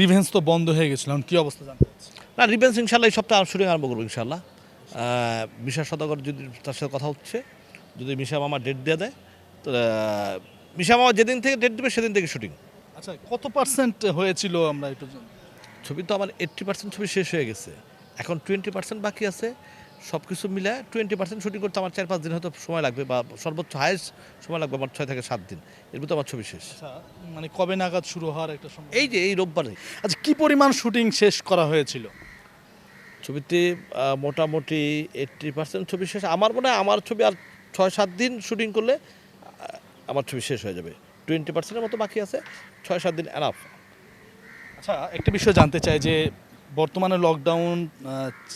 Revenge তো বন্ধ হয়ে গেছিল এখন কি অবস্থা জানতে না রিভেন্স ইনশাল্লাহ এই সপ্তাহে শুটিং আরম্ভ করব ইনশাল্লাহ মিশা সদাগর যদি তার সাথে কথা হচ্ছে যদি মিশা মামা ডেট দিয়ে দেয় তো মিশা মামা যেদিন থেকে ডেট দেবে সেদিন থেকে শুটিং আচ্ছা কত পার্সেন্ট হয়েছিল আমরা একটু। ছবি তো আমার এইট্টি পার্সেন্ট ছবি শেষ হয়ে গেছে। এখন টোয়েন্টি পার্সেন্ট বাকি আছে। সব কিছু মিলে টোয়েন্টি পার্সেন্ট শুটিং করতে আমার চার পাঁচ দিন হয়তো সময় লাগবে বা সর্বোচ্চ হায়েস্ট সময় লাগবে আমার ছয় থেকে সাত দিন। এর ভিতরে আমার ছবি শেষ। আচ্ছা মানে কবে নাগাদ শুরু হওয়ার একটা সময়? এই যে এই রোববারে। আচ্ছা কি পরিমাণ শুটিং শেষ করা হয়েছিল? ছবিতে মোটামুটি এইট্টি পার্সেন্ট ছবি শেষ। আমার মনে হয় আমার ছবি আর ছয় সাত দিন শুটিং করলে আমার ছবি শেষ হয়ে যাবে। টোয়েন্টি পার্সেন্টের মতো বাকি আছে ছয় সাত দিন এনাফ আচ্ছা একটা বিষয় জানতে চাই যে বর্তমানে লকডাউন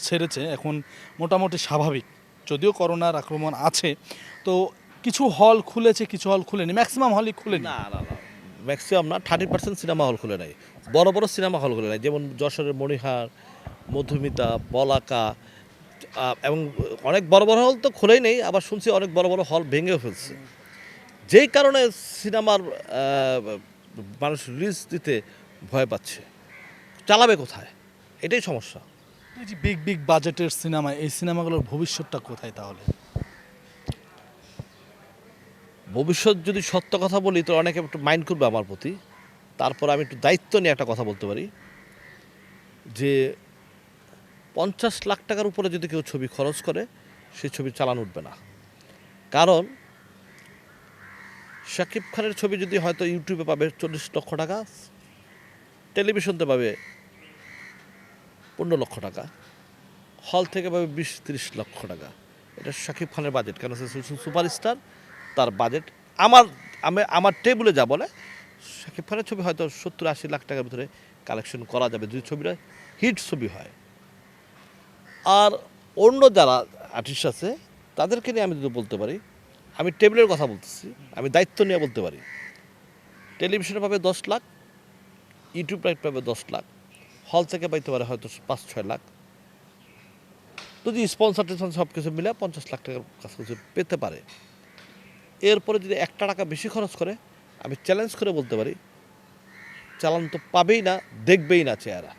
ছেড়েছে, এখন মোটামুটি স্বাভাবিক। যদিও করোনার আক্রমণ আছে, তো কিছু হল খুলেছে, কিছু হল খুলেনি। ম্যাক্সিমাম হলই খুলেনি? না না না। ম্যাক্সিমাম না থার্টি পার্সেন্ট সিনেমা হল খুলে নাই। বড় বড় সিনেমা হল খুলে নাই। যেমন যশোরের মণিহার, মধুমিতা বলাকা এবং অনেক বড় বড় হল তো খুলেই নেই, আবার শুনছি অনেক বড় বড় হল ভেঙেও ফেলছে। যেই কারণে সিনেমার মানুষ রিলিজ দিতে ভয় পাচ্ছে। চালাবে কোথায়? এটাই সমস্যা। এই যে বিগ বিগ বাজেটের সিনেমা এই সিনেমাগুলোর ভবিষ্যৎটা কোথায় তাহলে? ভবিষ্যৎ যদি সত্য কথা বলি তো অনেকে একটু মাইন্ড করবে আমার প্রতি। তারপর আমি একটু দায়িত্ব নিয়ে একটা কথা বলতে পারি। যে পঞ্চাশ লাখ টাকার উপরে যদি কেউ ছবি খরচ করে সে ছবি চালান উঠবে না। কারণ শাকিব খানের ছবি যদি হয়তো ইউটিউবে পাবে চল্লিশ লক্ষ টাকা টেলিভিশনতে পাবে পনেরো লক্ষ টাকা, হল থেকে পাবে বিশ, তিরিশ লক্ষ টাকা। এটা শাকিব খানের বাজেট কেন সুপারস্টার? তার বাজেট আমার, আমি, আমার টেবিলে যা বলে শাকিব খানের ছবি হয়তো সত্তর আশি লাখ টাকার ভিতরে কালেকশন করা যাবে যদি ছবিটা হিট ছবি হয়। আর অন্য যারা আর্টিস্ট আছে, তাদেরকে নিয়ে আমি যদি বলতে পারি, আমি টেবিলের কথা বলতেছি, আমি দায়িত্ব নিয়ে বলতে পারি। টেলিভিশনে পাবে দশ লাখ ইউটিউব রাইট পাবে দশ লাখ হল থেকে পাইতে পারে হয়তো পাঁচ ছয় লাখ। যদি স্পন্সার টেনশন সব কিছু মিলে পঞ্চাশ লাখ টাকার কাছাকাছি পেতে পারে। এরপরে যদি একটা টাকা বেশি খরচ করে আমি চ্যালেঞ্জ করে বলতে পারি চালান তো পাবেই না দেখবেই না চেহারা।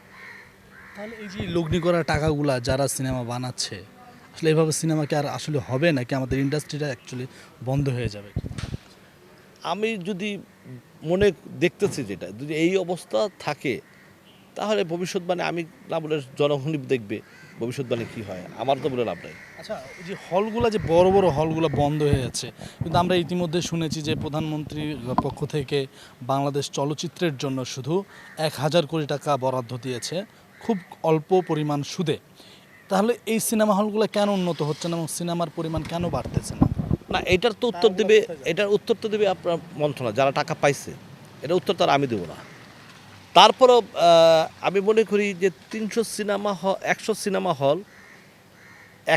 তাহলে এই যে লগ্নি করা টাকাগুলা যারা সিনেমা বানাচ্ছে আসলে এভাবে সিনেমা কি আর আসলে হবে নাকি আমাদের ইন্ডাস্ট্রিটা অ্যাকচুয়ালি বন্ধ হয়ে যাবে? আমি যদি মনে দেখতেছি যেটা যদি এই অবস্থা থাকে তাহলে ভবিষ্যৎবাণী আমি না বলে জনগণই দেখবে ভবিষ্যৎবাণী কী হয়। আমার তো বলে লাভ নাই। আচ্ছা এই যে হলগুলো যে বড় বড় হলগুলো বন্ধ হয়ে যাচ্ছে কিন্তু আমরা ইতিমধ্যে শুনেছি যে প্রধানমন্ত্রীর পক্ষ থেকে বাংলাদেশ চলচ্চিত্রের জন্য শুধু এক হাজার কোটি টাকা বরাদ্দ দিয়েছে খুব অল্প পরিমাণ সুদে। তাহলে এই সিনেমা হলগুলো কেন উন্নত হচ্ছে না এবং সিনেমার পরিমাণ কেন বাড়তেছে না? না এটার তো উত্তর দিবে এটার উত্তর তো দেবে আপনার মন্ত্রণা যারা টাকা পাইছে এটা উত্তর তো আর আমি দেবো না। তারপরও আমি মনে করি যে তিনশো সিনেমা হল, একশো সিনেমা হল,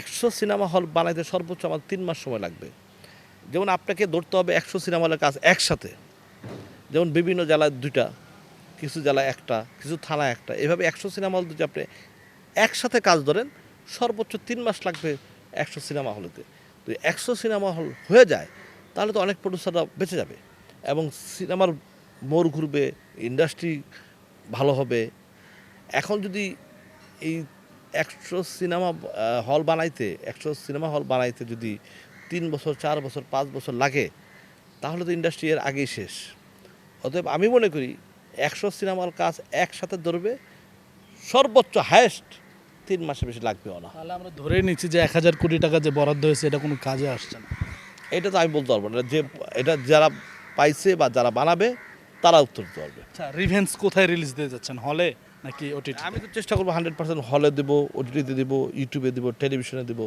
একশো সিনেমা হল বানাইতে সর্বোচ্চ আমার তিন মাস সময় লাগবে। যেমন আপনাকে ধরতে হবে একশো সিনেমা হলের কাজ একসাথে। যেমন বিভিন্ন জেলায় দুইটা, কিছু জেলায় একটা, কিছু থানা একটা। এভাবে একশো সিনেমা হল যদি আপনি একসাথে কাজ ধরেন, সর্বোচ্চ তিন মাস লাগবে একশো সিনেমা হলেতে। তো একশো সিনেমা হল হয়ে যায়, তাহলে তো অনেক প্রডিউসাররা বেঁচে যাবে। এবং সিনেমার মোড় ঘুরবে ইন্ডাস্ট্রি ভালো হবে। এখন যদি এই একশো সিনেমা হল বানাইতে একশো সিনেমা হল বানাইতে যদি তিন বছর চার বছর পাঁচ বছর লাগে তাহলে তো ইন্ডাস্ট্রি এর আগেই শেষ। অতএব আমি মনে করি একশো সিনেমার কাজ একসাথে ধরবে সর্বোচ্চ হায়েস্ট তিন মাসে বেশি লাগবেও না। তাহলে আমরা ধরে নিচ্ছি যে এক হাজার কোটি টাকা যে বরাদ্দ হয়েছে এটা কোনো কাজে আসছে না। এটা তো আমি বলতে পারব না। যে এটা যারা পাইছে বা যারা বানাবে তারা উত্তর দিতে পারবে। আচ্ছা রিভেন্স কোথায় রিলিজ দিয়ে যাচ্ছেন? হলে নাকি ওটিটি আমি তো চেষ্টা করব হান্ড্রেড পার্সেন্ট হলে দেবো ওটিটিতে দেবো ইউটিউবে দেবো টেলিভিশনে দেবো।